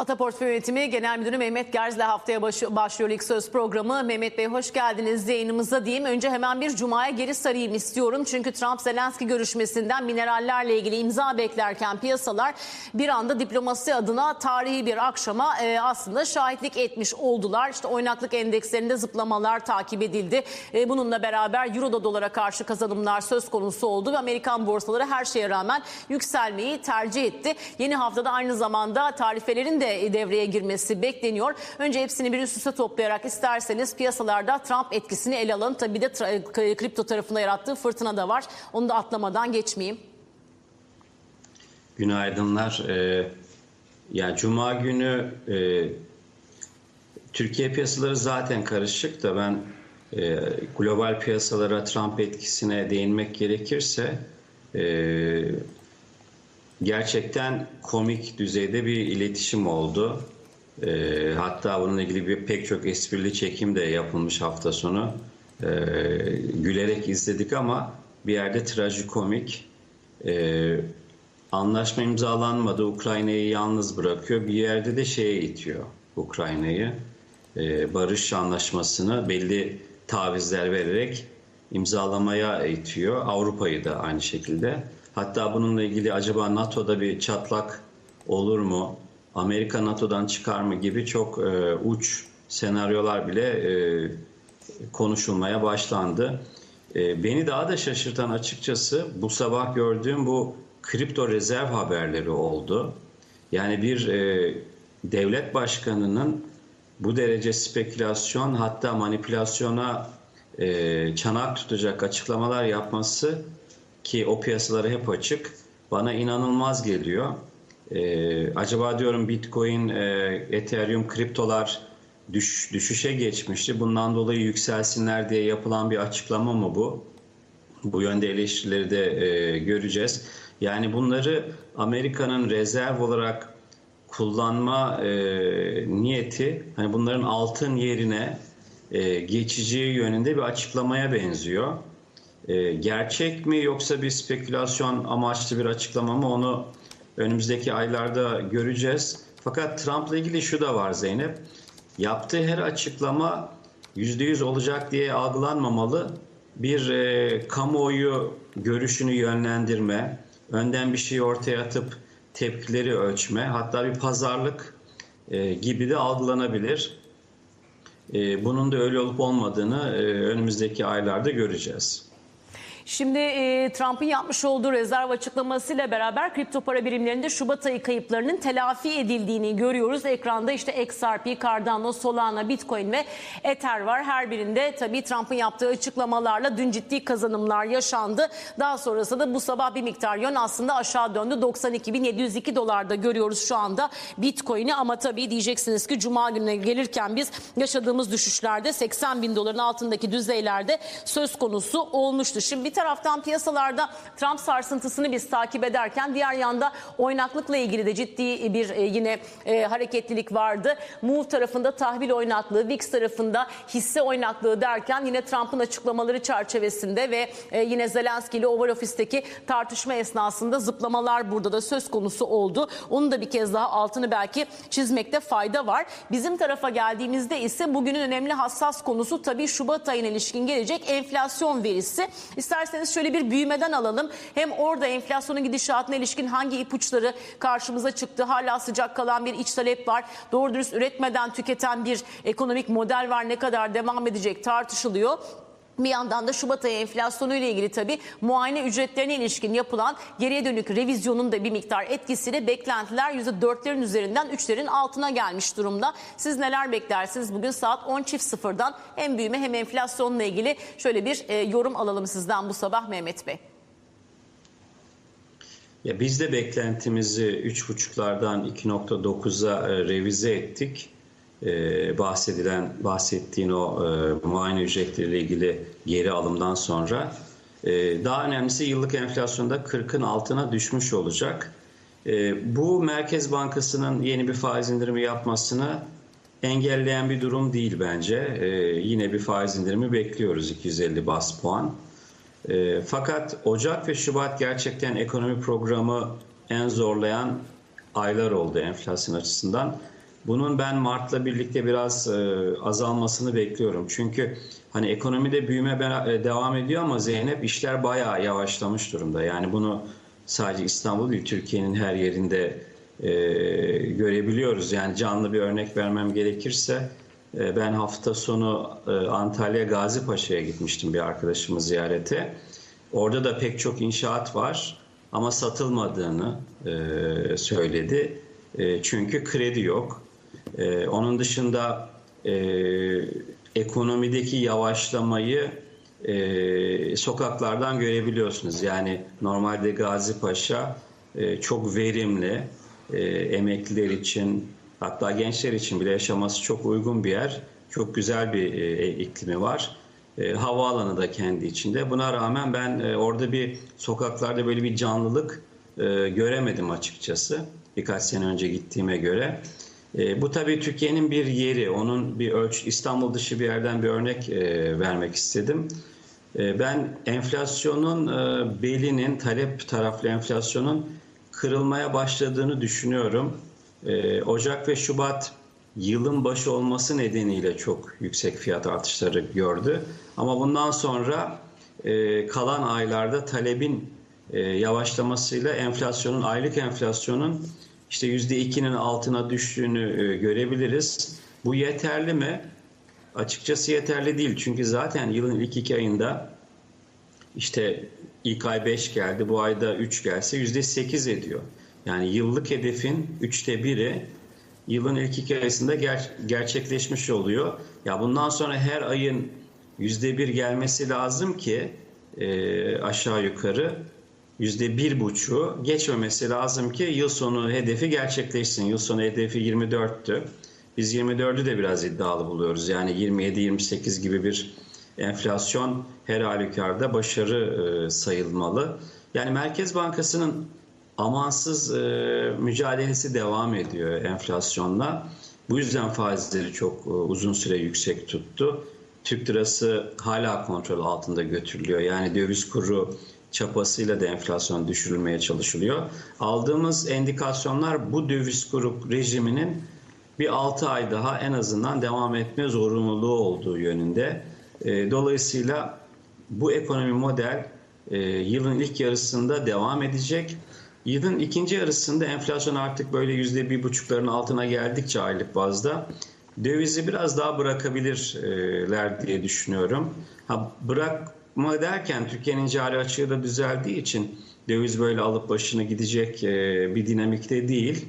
Ataport Yönetimi Genel Müdürü Mehmet Gerz'le haftaya başı- başlıyor ilk söz programı. Mehmet Bey hoş geldiniz yayınımıza diyeyim. Önce hemen bir cumaya geri sarayım istiyorum. Çünkü Trump-Zelenski görüşmesinden minerallerle ilgili imza beklerken piyasalar bir anda diplomasi adına tarihi bir akşama e, aslında şahitlik etmiş oldular. İşte oynaklık endekslerinde zıplamalar takip edildi. E, bununla beraber Euro'da dolara karşı kazanımlar söz konusu oldu ve Amerikan borsaları her şeye rağmen yükselmeyi tercih etti. Yeni haftada aynı zamanda tarifelerin de devreye girmesi bekleniyor. Önce hepsini bir üst üste toplayarak isterseniz piyasalarda Trump etkisini ele alın. Tabii de kripto tarafında yarattığı fırtına da var. Onu da atlamadan geçmeyeyim. Günaydınlar. Ee, yani Cuma günü e, Türkiye piyasaları zaten karışık da ben e, global piyasalara Trump etkisine değinmek gerekirse e, gerçekten komik düzeyde bir iletişim oldu. E, hatta bununla ilgili bir pek çok esprili çekim de yapılmış hafta sonu. E, gülerek izledik ama bir yerde trajikomik. E, Anlaşma imzalanmadı. Ukrayna'yı yalnız bırakıyor. Bir yerde de şeye itiyor Ukrayna'yı. Ee, barış anlaşmasını belli tavizler vererek imzalamaya itiyor. Avrupa'yı da aynı şekilde. Hatta bununla ilgili acaba NATO'da bir çatlak olur mu? Amerika NATO'dan çıkar mı gibi çok e, uç senaryolar bile e, konuşulmaya başlandı. E, beni daha da şaşırtan açıkçası bu sabah gördüğüm bu kripto rezerv haberleri oldu. Yani bir e, devlet başkanının bu derece spekülasyon hatta manipülasyona e, çanak tutacak açıklamalar yapması ki o piyasalara hep açık bana inanılmaz geliyor. E, acaba diyorum Bitcoin, e, Ethereum, kriptolar düş, düşüşe geçmişti. Bundan dolayı yükselsinler diye yapılan bir açıklama mı bu? Bu yönde eleştirileri de e, göreceğiz. Yani bunları Amerika'nın rezerv olarak kullanma e, niyeti hani bunların altın yerine e, geçici yönünde bir açıklamaya benziyor. E, gerçek mi yoksa bir spekülasyon amaçlı bir açıklama mı onu önümüzdeki aylarda göreceğiz. Fakat Trump'la ilgili şu da var Zeynep. Yaptığı her açıklama %100 olacak diye algılanmamalı. Bir e, kamuoyu görüşünü yönlendirme, önden bir şey ortaya atıp tepkileri ölçme, hatta bir pazarlık e, gibi de algılanabilir. E, bunun da öyle olup olmadığını e, önümüzdeki aylarda göreceğiz. Şimdi e, Trump'ın yapmış olduğu rezerv açıklamasıyla beraber kripto para birimlerinde Şubat ayı kayıplarının telafi edildiğini görüyoruz. Ekranda işte XRP, Cardano, Solana, Bitcoin ve Ether var. Her birinde tabii Trump'ın yaptığı açıklamalarla dün ciddi kazanımlar yaşandı. Daha sonrasında da bu sabah bir miktar yön aslında aşağı döndü. 92.702 dolarda görüyoruz şu anda Bitcoin'i ama tabii diyeceksiniz ki Cuma gününe gelirken biz yaşadığımız düşüşlerde 80 bin doların altındaki düzeylerde söz konusu olmuştu. Şimdi bir taraftan piyasalarda Trump sarsıntısını biz takip ederken diğer yanda oynaklıkla ilgili de ciddi bir e, yine e, hareketlilik vardı. Move tarafında tahvil oynaklığı, VIX tarafında hisse oynaklığı derken yine Trump'ın açıklamaları çerçevesinde ve e, yine Zelenski ile Oval Ofis'teki tartışma esnasında zıplamalar burada da söz konusu oldu. Onu da bir kez daha altını belki çizmekte fayda var. Bizim tarafa geldiğimizde ise bugünün önemli hassas konusu tabii Şubat ayına ilişkin gelecek enflasyon verisi. İsterseniz şöyle bir büyümeden alalım. Hem orada enflasyonun gidişatına ilişkin hangi ipuçları karşımıza çıktı? Hala sıcak kalan bir iç talep var. Doğru dürüst üretmeden tüketen bir ekonomik model var. Ne kadar devam edecek tartışılıyor. Bir yandan da Şubat ayı enflasyonu ile ilgili tabii muayene ücretlerine ilişkin yapılan geriye dönük revizyonun da bir miktar etkisiyle beklentiler %4'lerin üzerinden 3'lerin altına gelmiş durumda. Siz neler beklersiniz? Bugün saat 10 çift sıfırdan hem büyüme hem enflasyonla ilgili şöyle bir e, yorum alalım sizden bu sabah Mehmet Bey. Ya biz de beklentimizi 3.5'lardan 2.9'a e, revize ettik. Ee, bahsedilen bahsettiğin o e, muayene ücretleriyle ilgili geri alımdan sonra e, daha önemlisi yıllık enflasyonda 40'ın altına düşmüş olacak. E, bu Merkez Bankası'nın yeni bir faiz indirimi yapmasını engelleyen bir durum değil bence. E, yine bir faiz indirimi bekliyoruz 250 bas puan. E, fakat Ocak ve Şubat gerçekten ekonomi programı en zorlayan aylar oldu enflasyon açısından. Bunun ben Mart'la birlikte biraz e, azalmasını bekliyorum. Çünkü hani ekonomide büyüme e, devam ediyor ama Zeynep işler bayağı yavaşlamış durumda. Yani bunu sadece İstanbul değil Türkiye'nin her yerinde e, görebiliyoruz. Yani canlı bir örnek vermem gerekirse e, ben hafta sonu e, Antalya Gazi Paşa'ya gitmiştim bir arkadaşımı ziyarete. Orada da pek çok inşaat var ama satılmadığını e, söyledi. E, çünkü kredi yok. E, onun dışında e, ekonomideki yavaşlamayı e, sokaklardan görebiliyorsunuz. Yani normalde Gazi Paşa e, çok verimli, e, emekliler için hatta gençler için bile yaşaması çok uygun bir yer. Çok güzel bir e, iklimi var. E, havaalanı da kendi içinde. Buna rağmen ben e, orada bir sokaklarda böyle bir canlılık e, göremedim açıkçası. Birkaç sene önce gittiğime göre. E, bu tabii Türkiye'nin bir yeri. Onun bir ölç İstanbul dışı bir yerden bir örnek e, vermek istedim. E, ben enflasyonun e, belinin talep taraflı enflasyonun kırılmaya başladığını düşünüyorum. E, Ocak ve Şubat yılın başı olması nedeniyle çok yüksek fiyat artışları gördü. Ama bundan sonra e, kalan aylarda talebin e, yavaşlamasıyla enflasyonun aylık enflasyonun işte %2'nin altına düştüğünü e, görebiliriz. Bu yeterli mi? Açıkçası yeterli değil. Çünkü zaten yılın ilk iki ayında işte ilk ay 5 geldi, bu ayda 3 gelse %8 ediyor. Yani yıllık hedefin üçte biri yılın ilk iki ayında ger- gerçekleşmiş oluyor. Ya bundan sonra her ayın yüzde bir gelmesi lazım ki e, aşağı yukarı yüzde bir buçuğu geçmemesi lazım ki yıl sonu hedefi gerçekleşsin. Yıl sonu hedefi 24'tü. Biz 24'ü de biraz iddialı buluyoruz. Yani 27-28 gibi bir enflasyon her halükarda başarı e, sayılmalı. Yani Merkez Bankası'nın amansız e, mücadelesi devam ediyor enflasyonla. Bu yüzden faizleri çok e, uzun süre yüksek tuttu. Türk lirası hala kontrol altında götürülüyor. Yani döviz kuru çapasıyla da enflasyon düşürülmeye çalışılıyor. Aldığımız endikasyonlar bu döviz kuru rejiminin bir 6 ay daha en azından devam etme zorunluluğu olduğu yönünde. E, dolayısıyla bu ekonomi model e, yılın ilk yarısında devam edecek. Yılın ikinci yarısında enflasyon artık böyle yüzde bir buçukların altına geldikçe aylık bazda dövizi biraz daha bırakabilirler diye düşünüyorum. Ha, bırakma derken Türkiye'nin cari açığı da düzeldiği için döviz böyle alıp başını gidecek e, bir dinamikte değil.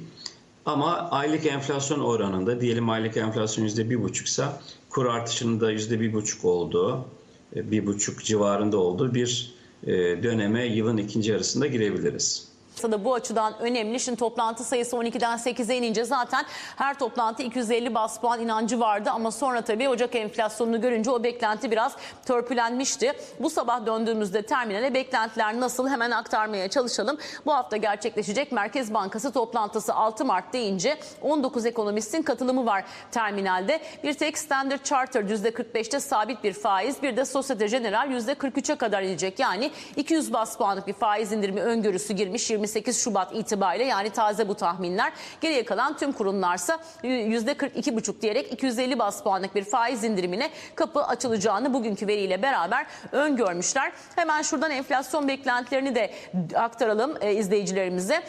Ama aylık enflasyon oranında diyelim aylık enflasyon yüzde bir buçuksa kur artışının da yüzde bir buçuk olduğu, e, bir buçuk civarında olduğu bir e, döneme yılın ikinci yarısında girebiliriz da bu açıdan önemli. Şimdi toplantı sayısı 12'den 8'e inince zaten her toplantı 250 bas puan inancı vardı ama sonra tabii Ocak enflasyonunu görünce o beklenti biraz törpülenmişti. Bu sabah döndüğümüzde terminale beklentiler nasıl hemen aktarmaya çalışalım. Bu hafta gerçekleşecek Merkez Bankası toplantısı 6 Mart deyince 19 ekonomistin katılımı var terminalde. Bir tek Standard Chartered %45'te sabit bir faiz bir de Societe Generale %43'e kadar inecek. Yani 200 bas puanlık bir faiz indirimi öngörüsü girmiş 28 Şubat itibariyle yani taze bu tahminler. Geriye kalan tüm kurumlarsa %42,5 diyerek 250 bas puanlık bir faiz indirimine kapı açılacağını bugünkü veriyle beraber öngörmüşler. Hemen şuradan enflasyon beklentilerini de aktaralım e, izleyicilerimize.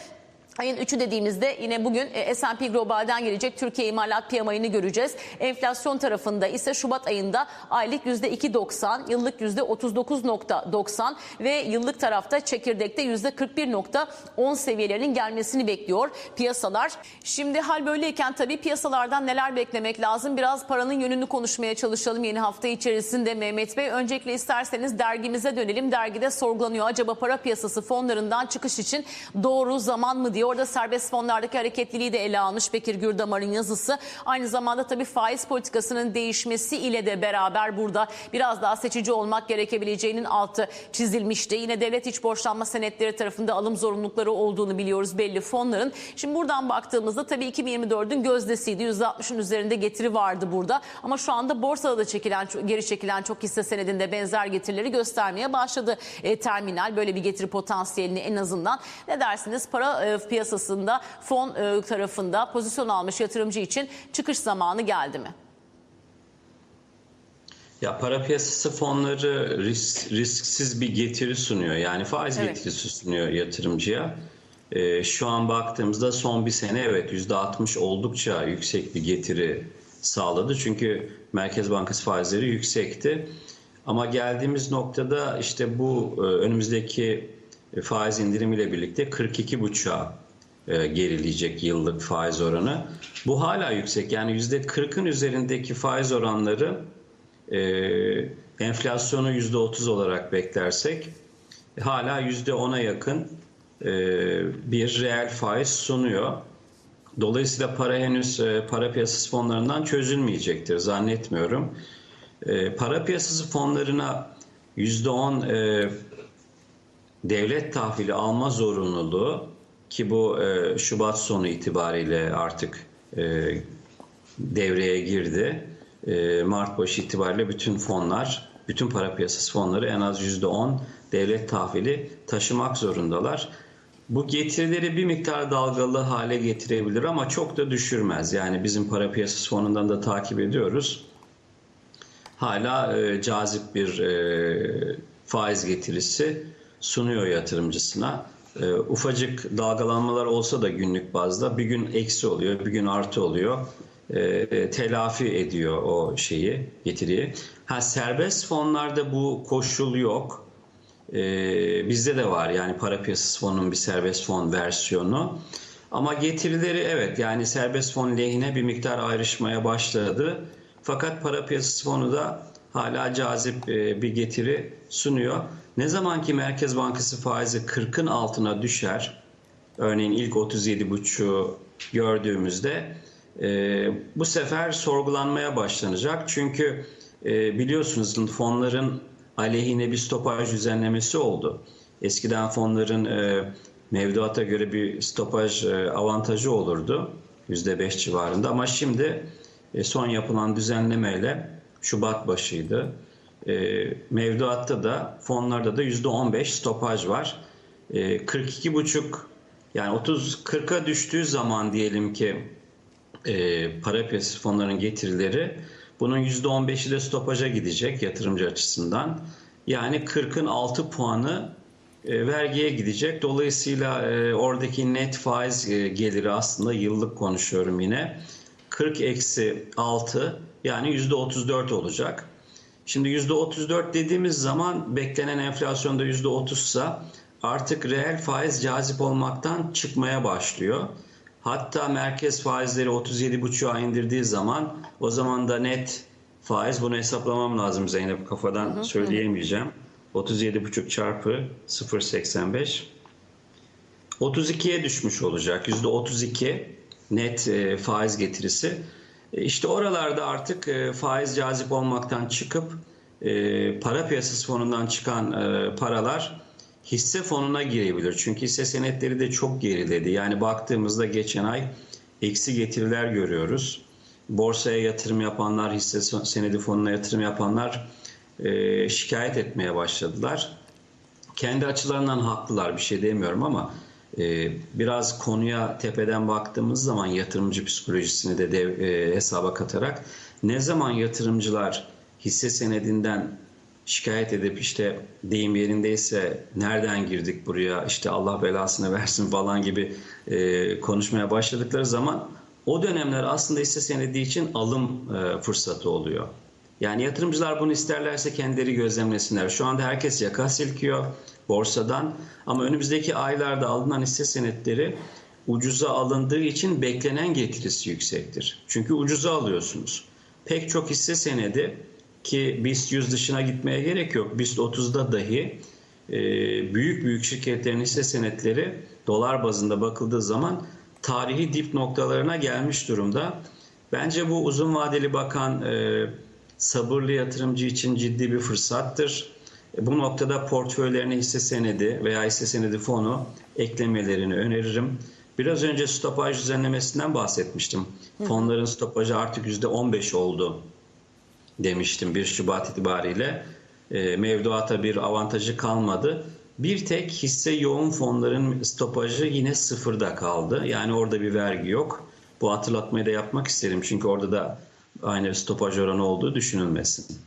Ayın 3'ü dediğimizde yine bugün e, S&P Global'den gelecek Türkiye imalat PMI'ni göreceğiz. Enflasyon tarafında ise Şubat ayında aylık %2.90, yıllık %39.90 ve yıllık tarafta çekirdekte %41.10 seviyelerinin gelmesini bekliyor piyasalar. Şimdi hal böyleyken tabii piyasalardan neler beklemek lazım? Biraz paranın yönünü konuşmaya çalışalım yeni hafta içerisinde Mehmet Bey. Öncelikle isterseniz dergimize dönelim. Dergide sorgulanıyor. Acaba para piyasası fonlarından çıkış için doğru zaman mı diye. Orada serbest fonlardaki hareketliliği de ele almış Bekir Gürdamar'ın yazısı. Aynı zamanda tabii faiz politikasının değişmesi ile de beraber burada biraz daha seçici olmak gerekebileceğinin altı çizilmişti. Yine devlet iç borçlanma senetleri tarafında alım zorunlulukları olduğunu biliyoruz belli fonların. Şimdi buradan baktığımızda tabii 2024'ün gözdesiydi. %60'ın üzerinde getiri vardı burada. Ama şu anda borsada da çekilen geri çekilen çok hisse senedinde benzer getirileri göstermeye başladı e, terminal. Böyle bir getiri potansiyelini en azından ne dersiniz para e, piyasasında fon e, tarafında pozisyon almış yatırımcı için çıkış zamanı geldi mi? Ya para piyasası fonları risk, risksiz bir getiri sunuyor. Yani faiz Evet. getirisi sunuyor yatırımcıya. Ee, şu an baktığımızda son bir sene evet %60 oldukça yüksek bir getiri sağladı. Çünkü Merkez Bankası faizleri yüksekti. Ama geldiğimiz noktada işte bu e, önümüzdeki faiz indirimiyle birlikte 42,5'a e, gerileyecek yıllık faiz oranı. Bu hala yüksek. Yani %40'ın üzerindeki faiz oranları e, enflasyonu %30 olarak beklersek hala %10'a yakın e, bir reel faiz sunuyor. Dolayısıyla para henüz e, para piyasası fonlarından çözülmeyecektir zannetmiyorum. E, para piyasası fonlarına %10 e, devlet tahvili alma zorunluluğu ki bu e, Şubat sonu itibariyle artık e, devreye girdi. E, Mart başı itibariyle bütün fonlar, bütün para piyasası fonları en az %10 devlet tahvili taşımak zorundalar. Bu getirileri bir miktar dalgalı hale getirebilir ama çok da düşürmez. Yani bizim para piyasası fonundan da takip ediyoruz hala e, cazip bir e, faiz getirisi sunuyor yatırımcısına. E, ufacık dalgalanmalar olsa da günlük bazda bir gün eksi oluyor, bir gün artı oluyor. E, e, telafi ediyor o şeyi, getiriyi. Ha serbest fonlarda bu koşul yok. E, bizde de var yani para piyasası fonunun bir serbest fon versiyonu. Ama getirileri evet yani serbest fon lehine bir miktar ayrışmaya başladı. Fakat para piyasası fonu da hala cazip e, bir getiri sunuyor. Ne zaman ki Merkez Bankası faizi 40'ın altına düşer, örneğin ilk 37,5'u gördüğümüzde e, bu sefer sorgulanmaya başlanacak. Çünkü e, biliyorsunuz fonların aleyhine bir stopaj düzenlemesi oldu. Eskiden fonların e, mevduata göre bir stopaj e, avantajı olurdu. %5 civarında ama şimdi e, son yapılan düzenlemeyle Şubat başıydı. E, mevduatta da fonlarda da %15 stopaj var. E, 42,5 yani 30 40'a düştüğü zaman diyelim ki e, para piyasası fonlarının getirileri bunun %15'i de stopaja gidecek yatırımcı açısından. Yani 40'ın 6 puanı e, vergiye gidecek. Dolayısıyla e, oradaki net faiz geliri aslında yıllık konuşuyorum yine. 40 eksi 6 yani yüzde 34 olacak. Şimdi yüzde 34 dediğimiz zaman beklenen enflasyonda yüzde 30 ise artık reel faiz cazip olmaktan çıkmaya başlıyor. Hatta merkez faizleri 37,5'a indirdiği zaman o zaman da net faiz bunu hesaplamam lazım Zeynep kafadan söyleyemeyeceğim. 37,5 çarpı 0,85 32'ye düşmüş olacak. %32 net e, faiz getirisi. E, İşte oralarda artık e, faiz cazip olmaktan çıkıp e, para piyasası fonundan çıkan paralar hisse fonuna girebilir. Çünkü hisse senetleri de çok geriledi. Yani baktığımızda geçen ay eksi getiriler görüyoruz. Borsaya yatırım yapanlar, hisse senedi fonuna yatırım yapanlar şikayet etmeye başladılar. Kendi açılarından haklılar bir şey demiyorum ama biraz konuya tepeden baktığımız zaman yatırımcı psikolojisini de dev, e, hesaba katarak ne zaman yatırımcılar hisse senedinden şikayet edip işte deyim yerindeyse nereden girdik buraya işte Allah belasını versin falan gibi e, konuşmaya başladıkları zaman o dönemler aslında hisse senedi için alım e, fırsatı oluyor. Yani yatırımcılar bunu isterlerse kendileri gözlemlesinler. Şu anda herkes yaka silkiyor borsadan ama önümüzdeki aylarda alınan hisse senetleri ucuza alındığı için beklenen getirisi yüksektir. Çünkü ucuza alıyorsunuz. Pek çok hisse senedi ki BIST 100 dışına gitmeye gerek yok. BIST 30'da dahi e, büyük büyük şirketlerin hisse senetleri dolar bazında bakıldığı zaman tarihi dip noktalarına gelmiş durumda. Bence bu uzun vadeli bakan e, sabırlı yatırımcı için ciddi bir fırsattır. E, Bu noktada portföylerine hisse senedi veya hisse senedi fonu eklemelerini öneririm. Biraz önce stopaj düzenlemesinden bahsetmiştim. Fonların stopajı artık %15 oldu demiştim 1 Şubat itibariyle. E, mevduata bir avantajı kalmadı. Bir tek hisse yoğun fonların stopajı yine sıfırda kaldı. Yani orada bir vergi yok. Bu hatırlatmayı da yapmak isterim. Çünkü orada da aynı bir stopaj oranı olduğu düşünülmesin.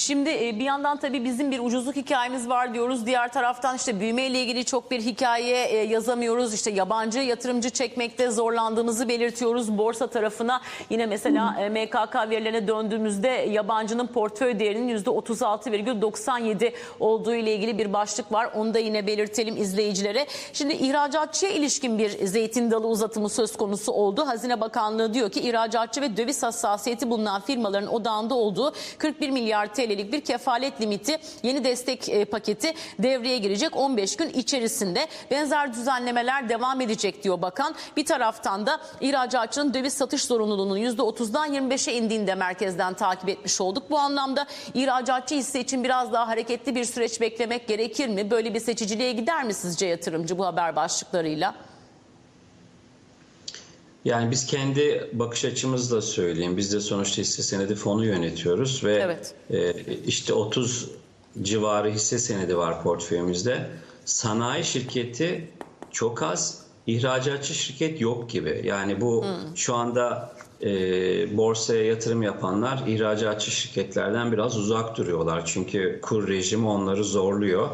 Şimdi e, bir yandan tabii bizim bir ucuzluk hikayemiz var diyoruz. Diğer taraftan işte büyüme ile ilgili çok bir hikaye e, yazamıyoruz. İşte yabancı yatırımcı çekmekte zorlandığımızı belirtiyoruz. Borsa tarafına yine mesela e, MKK verilerine döndüğümüzde yabancının portföy değerinin %36,97 olduğu ile ilgili bir başlık var. Onu da yine belirtelim izleyicilere. Şimdi ihracatçıya ilişkin bir zeytin dalı uzatımı söz konusu oldu. Hazine Bakanlığı diyor ki ihracatçı ve döviz hassasiyeti bulunan firmaların odağında olduğu 41 milyar TL'lik bir kefalet limiti yeni destek e, paketi devreye girecek 15 gün içerisinde. Benzer düzenlemeler devam edecek diyor bakan. Bir taraftan da ihracatçının döviz satış zorunluluğunun %30'dan 25'e indiğini de merkezden takip etmiş olduk. Bu anlamda ihracatçı hisse için biraz daha hareketli bir süreç beklemek gerekir mi? Böyle bir seçiciliğe gider mi sizce yatırımcı bu haber başlıklarıyla? Yani biz kendi bakış açımızla söyleyeyim. Biz de sonuçta hisse senedi fonu yönetiyoruz ve Evet. e, işte 30 civarı hisse senedi var portföyümüzde. Sanayi şirketi çok az, ihracatçı şirket yok gibi. Yani bu şu anda e, borsaya yatırım yapanlar ihracatçı şirketlerden biraz uzak duruyorlar. Çünkü kur rejimi onları zorluyor,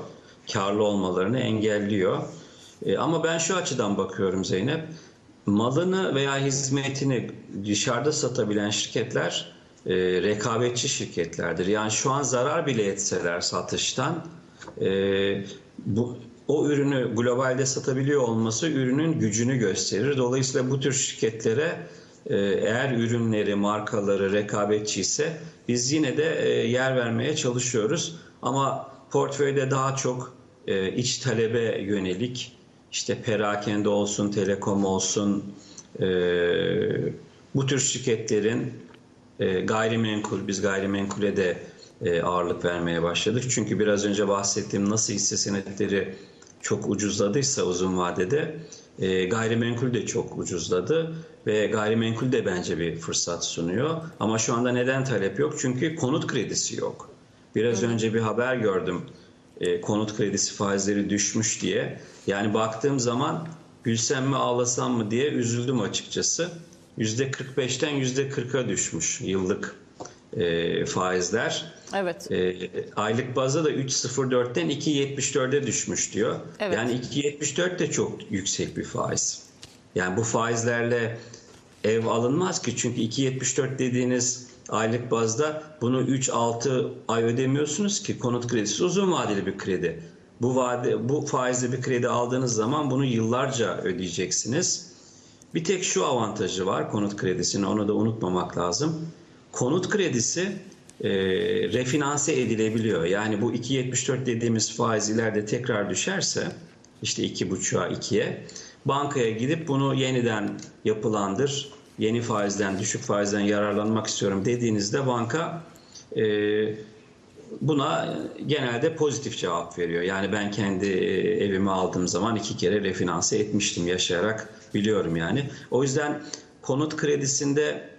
karlı olmalarını engelliyor. E, ama ben şu açıdan bakıyorum Zeynep malını veya hizmetini dışarıda satabilen şirketler e, rekabetçi şirketlerdir. Yani şu an zarar bile etseler satıştan e, bu o ürünü globalde satabiliyor olması ürünün gücünü gösterir. Dolayısıyla bu tür şirketlere e, eğer ürünleri, markaları rekabetçi ise biz yine de e, yer vermeye çalışıyoruz. Ama portföyde daha çok e, iç talebe yönelik işte perakende olsun, telekom olsun e, bu tür şirketlerin e, gayrimenkul, biz gayrimenkule de e, ağırlık vermeye başladık. Çünkü biraz önce bahsettiğim nasıl hisse senetleri çok ucuzladıysa uzun vadede e, gayrimenkul de çok ucuzladı ve gayrimenkul de bence bir fırsat sunuyor. Ama şu anda neden talep yok? Çünkü konut kredisi yok. Biraz önce bir haber gördüm. E, konut kredisi faizleri düşmüş diye. Yani baktığım zaman gülsem mi ağlasam mı diye üzüldüm açıkçası. %45'ten %40'a düşmüş yıllık e, faizler. Evet. E, aylık bazda da 3.04'ten 2.74'e düşmüş diyor. Evet. Yani 2.74 de çok yüksek bir faiz. Yani bu faizlerle ev alınmaz ki çünkü 2.74 dediğiniz aylık bazda bunu 3-6 ay ödemiyorsunuz ki konut kredisi uzun vadeli bir kredi. Bu vade bu faizli bir kredi aldığınız zaman bunu yıllarca ödeyeceksiniz. Bir tek şu avantajı var konut kredisini onu da unutmamak lazım. Konut kredisi e, refinanse edilebiliyor. Yani bu 2.74 dediğimiz faiz ileride tekrar düşerse işte 2.5'a 2'ye bankaya gidip bunu yeniden yapılandır. Yeni faizden, düşük faizden yararlanmak istiyorum dediğinizde banka e, buna genelde pozitif cevap veriyor. Yani ben kendi e, evimi aldığım zaman iki kere refinanse etmiştim yaşayarak biliyorum yani. O yüzden konut kredisinde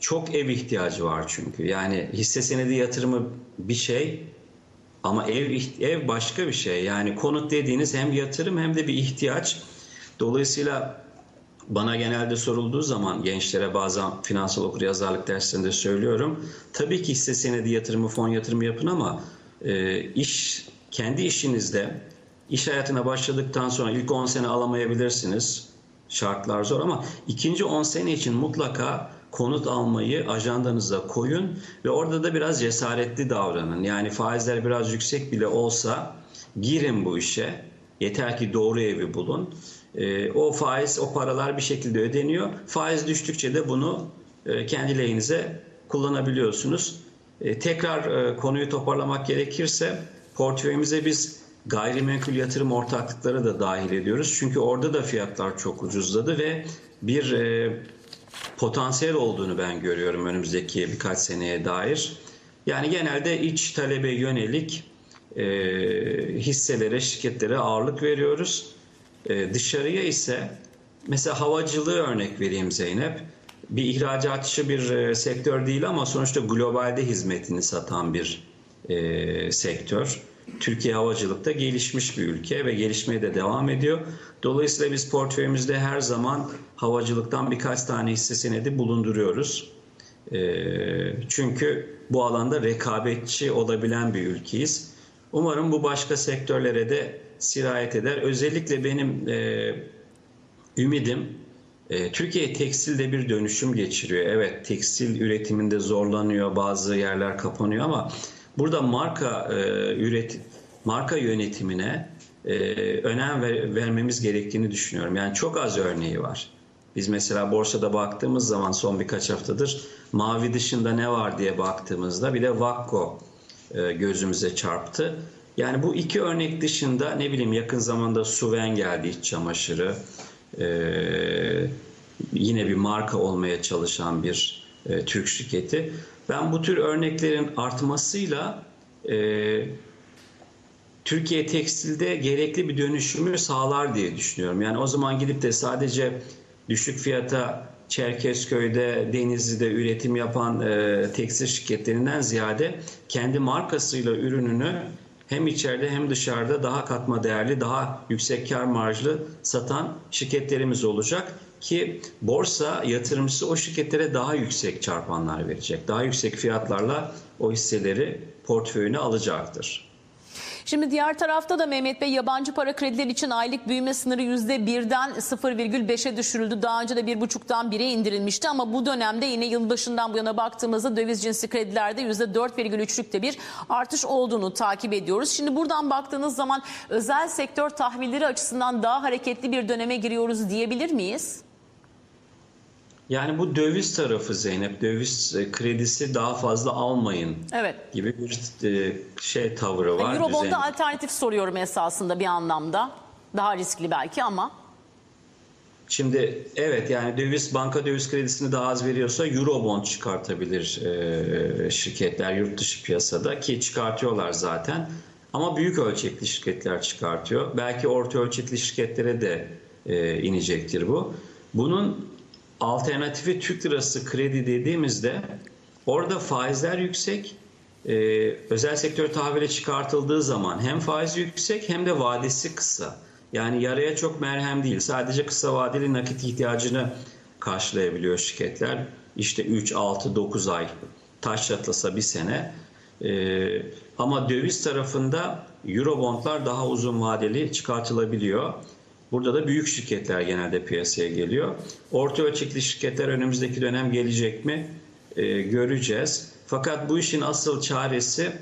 çok ev ihtiyacı var çünkü. Yani hisse senedi yatırımı bir şey ama ev ev başka bir şey. Yani konut dediğiniz hem yatırım hem de bir ihtiyaç. Dolayısıyla bana genelde sorulduğu zaman gençlere bazen finansal okuryazarlık derslerinde söylüyorum. Tabii ki hisse senedi yatırımı, fon yatırımı yapın ama e, iş kendi işinizde iş hayatına başladıktan sonra ilk 10 sene alamayabilirsiniz. Şartlar zor ama ikinci 10 sene için mutlaka konut almayı ajandanıza koyun ve orada da biraz cesaretli davranın. Yani faizler biraz yüksek bile olsa girin bu işe. Yeter ki doğru evi bulun. E, o faiz, o paralar bir şekilde ödeniyor. Faiz düştükçe de bunu e, kendi lehinize kullanabiliyorsunuz. E, tekrar e, konuyu toparlamak gerekirse portföyümüze biz gayrimenkul yatırım ortaklıkları da dahil ediyoruz. Çünkü orada da fiyatlar çok ucuzladı ve bir potansiyel olduğunu ben görüyorum önümüzdeki birkaç seneye dair. Yani genelde iç talebe yönelik hisselere, şirketlere ağırlık veriyoruz. E, dışarıya ise mesela havacılığı örnek vereyim Zeynep. Bir ihracatçı bir e, sektör değil ama sonuçta globalde hizmetini satan bir e, sektör. Türkiye havacılıkta gelişmiş bir ülke ve gelişmeye de devam ediyor. Dolayısıyla biz portföyümüzde her zaman havacılıktan birkaç tane hisse senedi bulunduruyoruz. E, çünkü bu alanda rekabetçi olabilen bir ülkeyiz. Umarım bu başka sektörlere de sirayet eder. Özellikle benim e, ümidim e, Türkiye tekstilde bir dönüşüm geçiriyor. Evet tekstil üretiminde zorlanıyor, bazı yerler kapanıyor ama burada marka e, üret marka yönetimine e, önem ver- vermemiz gerektiğini düşünüyorum. Yani çok az örneği var. Biz mesela borsada baktığımız zaman son birkaç haftadır mavi dışında ne var diye baktığımızda bir de Vakko gözümüze çarptı. Yani bu iki örnek dışında ne bileyim yakın zamanda Suven geldi iç çamaşırı. Ee, yine bir marka olmaya çalışan bir e, Türk şirketi. Ben bu tür örneklerin artmasıyla e, Türkiye tekstilde gerekli bir dönüşümü sağlar diye düşünüyorum. Yani o zaman gidip de sadece düşük fiyata Çerkezköy'de, Denizli'de üretim yapan e, tekstil şirketlerinden ziyade kendi markasıyla ürününü hem içeride hem dışarıda daha katma değerli, daha yüksek kar marjlı satan şirketlerimiz olacak ki borsa yatırımcısı o şirketlere daha yüksek çarpanlar verecek. Daha yüksek fiyatlarla o hisseleri portföyüne alacaktır. Şimdi diğer tarafta da Mehmet Bey yabancı para kredileri için aylık büyüme sınırı %1'den 0,5'e düşürüldü. Daha önce de 1,5'tan 1'e indirilmişti ama bu dönemde yine yılbaşından bu yana baktığımızda döviz cinsi kredilerde %4,3'lükte bir artış olduğunu takip ediyoruz. Şimdi buradan baktığınız zaman özel sektör tahvilleri açısından daha hareketli bir döneme giriyoruz diyebilir miyiz? Yani bu döviz tarafı Zeynep, döviz e, kredisi daha fazla almayın Evet. gibi bir e, şey tavrı var. Eurobond'a alternatif soruyorum esasında bir anlamda. Daha riskli belki ama. Şimdi evet yani döviz banka döviz kredisini daha az veriyorsa Eurobond çıkartabilir e, şirketler yurt dışı piyasada ki çıkartıyorlar zaten. Ama büyük ölçekli şirketler çıkartıyor. Belki orta ölçekli şirketlere de e, inecektir bu. Bunun alternatifi Türk lirası kredi dediğimizde orada faizler yüksek. E, özel sektör tahvile çıkartıldığı zaman hem faiz yüksek hem de vadesi kısa. Yani yaraya çok merhem değil. Sadece kısa vadeli nakit ihtiyacını karşılayabiliyor şirketler. İşte 3, 6, 9 ay taş çatlasa bir sene. Ee, ama döviz tarafında Eurobondlar daha uzun vadeli çıkartılabiliyor. Burada da büyük şirketler genelde piyasaya geliyor. Orta ölçekli şirketler önümüzdeki dönem gelecek mi Ee, göreceğiz. Fakat bu işin asıl çaresi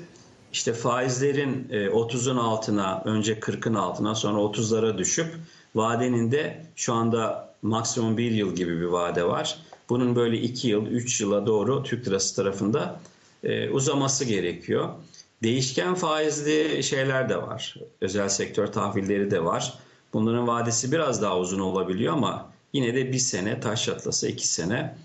işte faizlerin e, 30'un altına, önce 40'ın altına, sonra 30'lara düşüp vadenin de şu anda maksimum bir yıl gibi bir vade var. Bunun böyle 2 yıl, 3 yıla doğru Türk lirası tarafında e, uzaması gerekiyor. Değişken faizli şeyler de var. Özel sektör tahvilleri de var. Bunların vadesi biraz daha uzun olabiliyor ama yine de bir sene, taş çatlasa iki sene.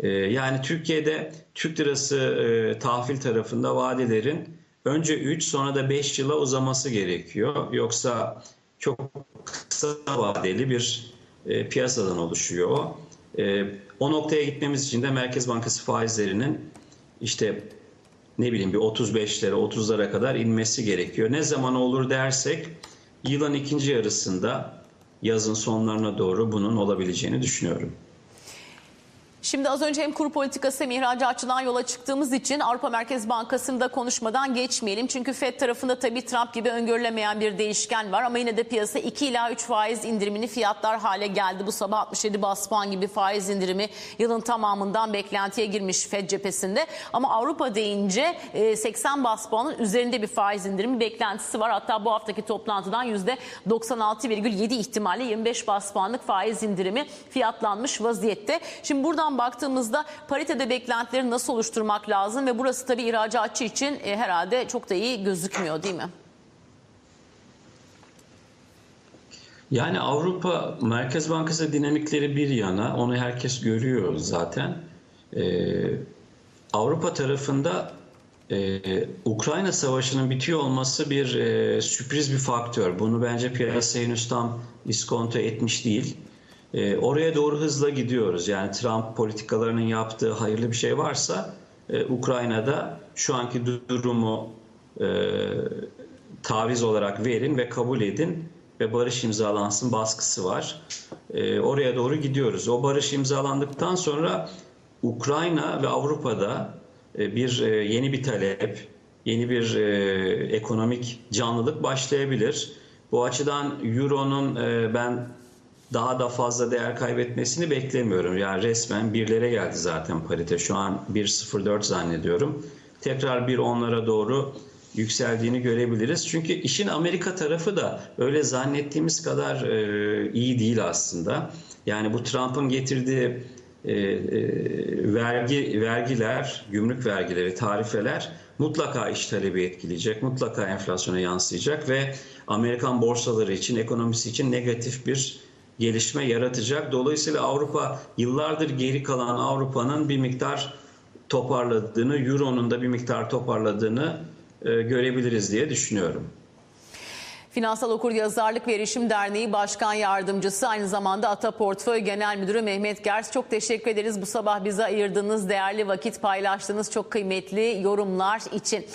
E, yani Türkiye'de Türk lirası e, tahvil tarafında vadelerin önce 3 sonra da 5 yıla uzaması gerekiyor. Yoksa çok kısa vadeli bir e, piyasadan oluşuyor o. E, o noktaya gitmemiz için de Merkez Bankası faizlerinin işte ne bileyim bir 35'lere 30'lara kadar inmesi gerekiyor. Ne zaman olur dersek yılın ikinci yarısında yazın sonlarına doğru bunun olabileceğini düşünüyorum. Şimdi az önce hem kuru politikası hem ihracatçıdan yola çıktığımız için Avrupa Merkez Bankası'nda konuşmadan geçmeyelim. Çünkü FED tarafında tabii Trump gibi öngörülemeyen bir değişken var ama yine de piyasa 2 ila 3 faiz indirimini fiyatlar hale geldi. Bu sabah 67 bas puan gibi faiz indirimi yılın tamamından beklentiye girmiş FED cephesinde. Ama Avrupa deyince e, 80 bas puanın üzerinde bir faiz indirimi beklentisi var. Hatta bu haftaki toplantıdan %96,7 ihtimalle 25 bas puanlık faiz indirimi fiyatlanmış vaziyette. Şimdi buradan baktığımızda paritede beklentileri nasıl oluşturmak lazım ve burası tabii ihracatçı için e, herhalde çok da iyi gözükmüyor değil mi? Yani Avrupa Merkez Bankası dinamikleri bir yana, onu herkes görüyor zaten. Ee, Avrupa tarafında e, Ukrayna Savaşı'nın bitiyor olması bir e, sürpriz bir faktör. Bunu bence piyasa henüz tam iskonto etmiş değil. E, oraya doğru hızla gidiyoruz. Yani Trump politikalarının yaptığı hayırlı bir şey varsa e, Ukrayna'da şu anki durumu e, taviz olarak verin ve kabul edin ve barış imzalansın baskısı var. E, oraya doğru gidiyoruz. O barış imzalandıktan sonra Ukrayna ve Avrupa'da e, bir e, yeni bir talep, yeni bir e, ekonomik canlılık başlayabilir. Bu açıdan Euro'nun e, ben daha da fazla değer kaybetmesini beklemiyorum. Yani resmen birlere geldi zaten parite. Şu an 1.04 zannediyorum. Tekrar bir onlara doğru yükseldiğini görebiliriz. Çünkü işin Amerika tarafı da öyle zannettiğimiz kadar e, iyi değil aslında. Yani bu Trump'ın getirdiği e, e, vergi vergiler, gümrük vergileri, tarifeler mutlaka iş talebi etkileyecek, mutlaka enflasyona yansıyacak ve Amerikan borsaları için, ekonomisi için negatif bir gelişme yaratacak. Dolayısıyla Avrupa yıllardır geri kalan Avrupa'nın bir miktar toparladığını, Euro'nun da bir miktar toparladığını e, görebiliriz diye düşünüyorum. Finansal Okur Yazarlık ve Erişim Derneği Başkan Yardımcısı aynı zamanda Ata Portföy Genel Müdürü Mehmet Gers çok teşekkür ederiz bu sabah bize ayırdığınız değerli vakit paylaştığınız çok kıymetli yorumlar için.